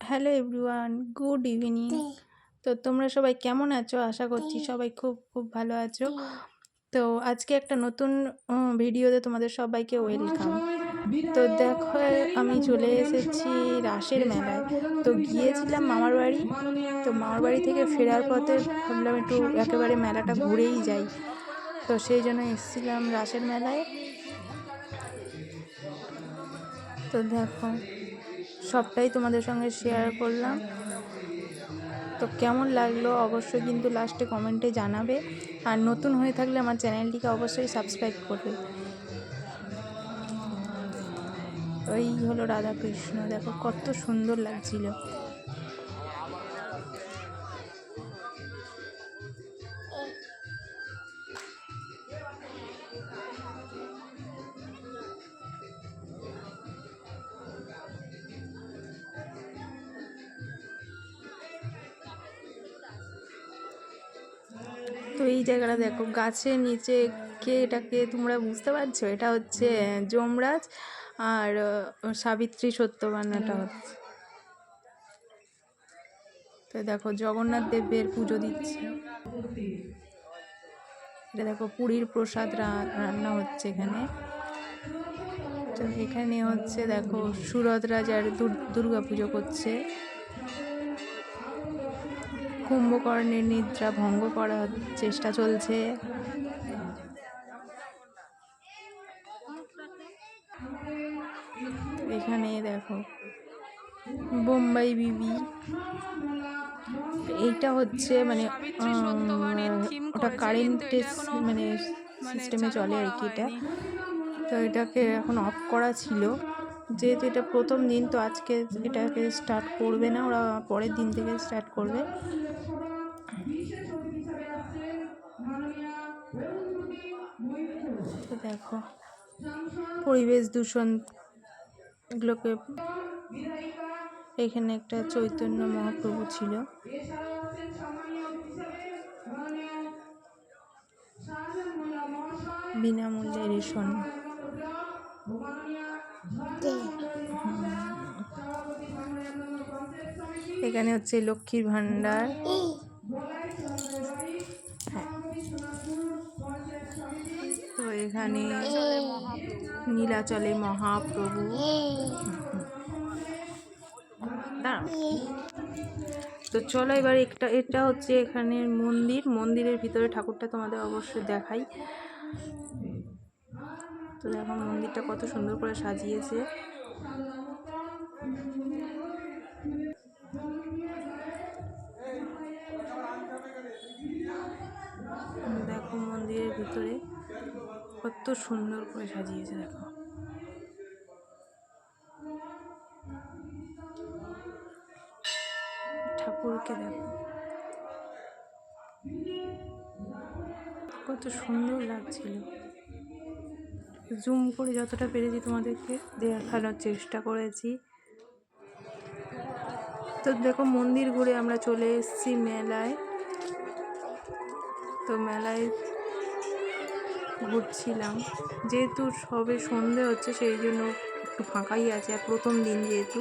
Hello everyone good evening. তো তোমরা সবাই কেমন আছো? আশা করছি সবাই খুব খুব ভালো আছো। তো আজকে একটা নতুন ভিডিওতে তোমাদের সবাইকে ওয়েলকাম। তো দেখো আমি চলে এসেছি রাসের মেলায়। তো গিয়েছিলাম মামার বাড়ি। তো মামার বাড়ি থেকে ফেরার পথে ভাবলাম একটু একেবারে মেলাটা ঘুরেই যাই। তো সেই জন্য এসেছিলাম রাসের মেলায়। তো দেখো সবটাই তোমাদের সঙ্গে শেয়ার করলাম। তো কেমন লাগল অবশ্যই কিন্তু লাস্টে কমেন্টে জানাবে। আর নতুন হয়ে থাকলে আমার চ্যানেলটিকে অবশ্যই সাবস্ক্রাইব করবে। ওই হলো রাধাকৃষ্ণ, দেখো কত সুন্দর লাগছিল। তো এই জায়গাটা দেখো, গাছের নিচে কে এটাকে তোমরা বুঝতে পারছ? এটা হচ্ছে যমরাজ আর সাবিত্রী সত্যবানাটা হচ্ছে। তো দেখো, জগন্নাথ দেবের পুজো দিচ্ছে। এটা দেখো, পুরীর প্রসাদ রান্না হচ্ছে এখানে। তো এখানে হচ্ছে দেখো, সুরত রাজার দুর- দুর্গা পুজো করছে। কুম্ভকর্ণের নিদ্রা ভঙ্গ করার চেষ্টা চলছে। এখানে দেখো, বোম্বাই বিবি। এইটা হচ্ছে মানে ওটা কারেন্টের মানে সিস্টেমে চলে আর কি এটা। তো এটাকে এখন অফ করা ছিল। যেহেতু এটা প্রথম দিন, তো আজকে এটাকে স্টার্ট করবে না, ওরা পরের দিন থেকে স্টার্ট করবে। দেখো, পরিবেশ দূষণ এগুলোকে এখানে একটা চৈতন্য মহাপ্রভু ছিল। বিনামূল্যে রেশন। এখানে হচ্ছে লক্ষ্মীর ভাণ্ডার। হ্যাঁ। তো এখানে নীলাচলে মহাপ্রভু। তো চলো এবার একটা, এটা হচ্ছে এখানে মন্দির। মন্দিরের ভিতরে ঠাকুরটা তোমাদের অবশ্যই দেখাই। তো দেখো মন্দিরটা কত সুন্দর করে সাজিয়েছে। দেখো মন্দিরের ভিতরে কত সুন্দর করে সাজিয়েছে, দেখো। ঠাকুরকে দেখো। কত সুন্দর লাগছিল। জুম করে যতটা পেরেছি তোমাদেরকে দেখানোর চেষ্টা করেছি। তো দেখো মন্দির ঘুরে আমরা চলে এসেছি মেলায়। তো মেলায় ঘুরছিলাম। যেহেতু সবে সন্ধে হচ্ছে, সেই জন্য একটু ফাঁকাই আছে, আর প্রথম দিন যেহেতু,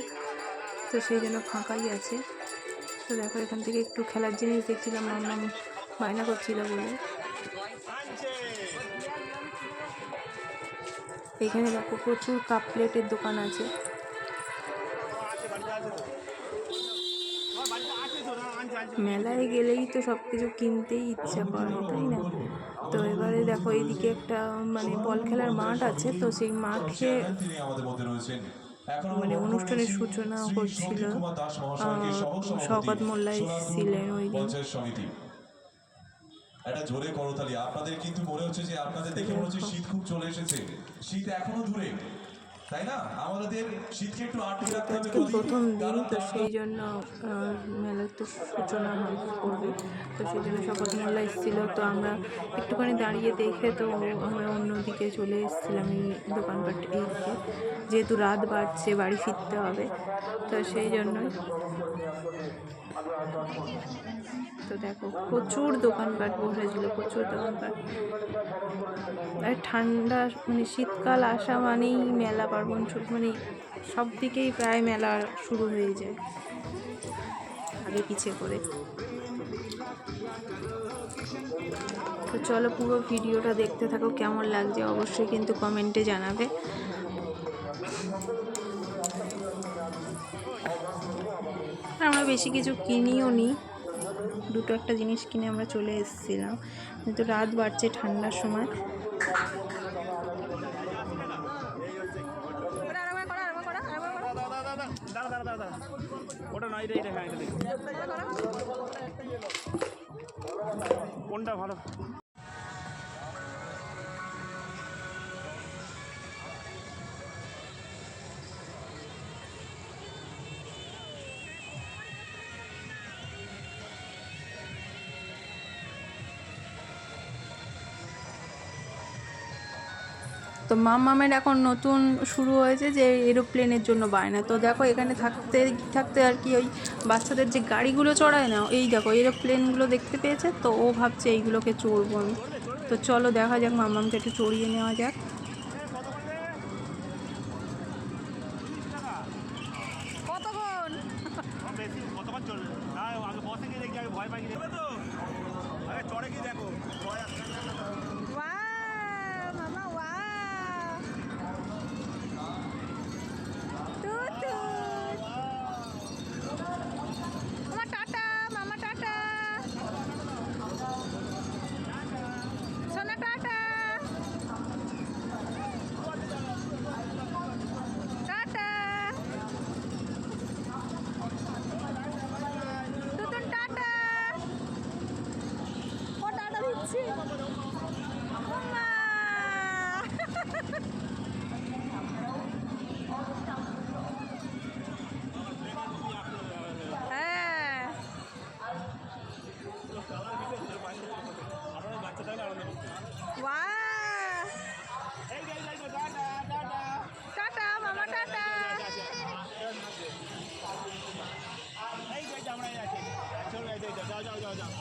তো সেই জন্য ফাঁকাই আছে। তো দেখো এখান থেকে একটু খেলার জিনিস দেখছিলাম মাম্মাম বায়না করছিল বলে। এখানে দেখো প্রচুর কাপ প্লেটের দোকান আছে। মেলায় গেলেই তো সব কিছু কিনতেই ইচ্ছা করে, তাই না? তো এবারে দেখো এইদিকে একটা মানে বল খেলার মাঠ আছে, তো সেই মাঠে মানে অনুষ্ঠানের সূচনা করছিল শওকত মোল্লা সোনারপুর ছিলেন ওই দিন। একটা জোরে করতালি আপনাদের কিন্তু মনে হচ্ছে যে আপনাদের দেখে মনে হচ্ছে শীত খুব চলে এসেছে। শীত এখনও দূরে তাই না? আমাদের শীতকে একটু আটকে রাখতে হবে প্রথম দিন কারণ তো সেই জন্য মেলার তো সূচনা করবে। তো সেই জন্য শপথ মোল্লা এসেছিল তো আমরা একটুখানি দাঁড়িয়ে দেখে তো আমরা অন্যদিকে চলে এসেছিলাম এই দোকানপাট এইদিকে যেহেতু রাত বাড়ছে বাড়ি ফিরতে হবে তো সেই জন্যই তো দেখো, প্রচুর দোকানপাট, বসেছিল প্রচুর দোকানপাট। আর ঠান্ডা মানে শীতকাল আসা মানেই মেলা, পার্বণ মানে সব দিকেই প্রায় মেলা শুরু হয়ে যায়, আগে পিছে করে তো চলো পুরো ভিডিওটা দেখতে থাকো, কেমন লাগছে অবশ্যই কিন্তু কমেন্টে জানাবে। আমরা বেশি কিছু কিনিও নি। দুটো একটা জিনিস কিনে আমরা চলে এসেছিলাম কিন্তু রাত বাড়ছে ঠান্ডার সময় হ্যাঁ কোনটা ভালো তো মামামের এখন নতুন শুরু হয়েছে যে এরোপ্লেনের জন্য বায়না। তো দেখো এখানে থাকতে থাকতে আর কি ওই বাচ্চাদের যে গাড়িগুলো চড়ায় না, এই দেখো এরোপ্লেনগুলো দেখতে পেয়েছে, তো ও ভাবছে এইগুলোকে চড়বো আমি। তো চলো দেখা যাক মামামকে একটু চড়িয়ে নেওয়া যাক। এটা যাও যাও যাও যাও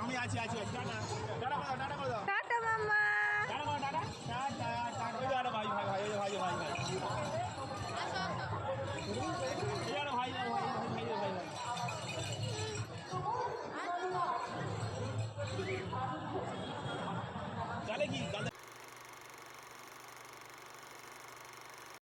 আমি আছি আছি টাটা টাটা করো টাটা করো টাটা মাম্মা। টাটা করো টাটা টাটা টাটা ভাই ভাই ভাই ভাই ভাই ভাই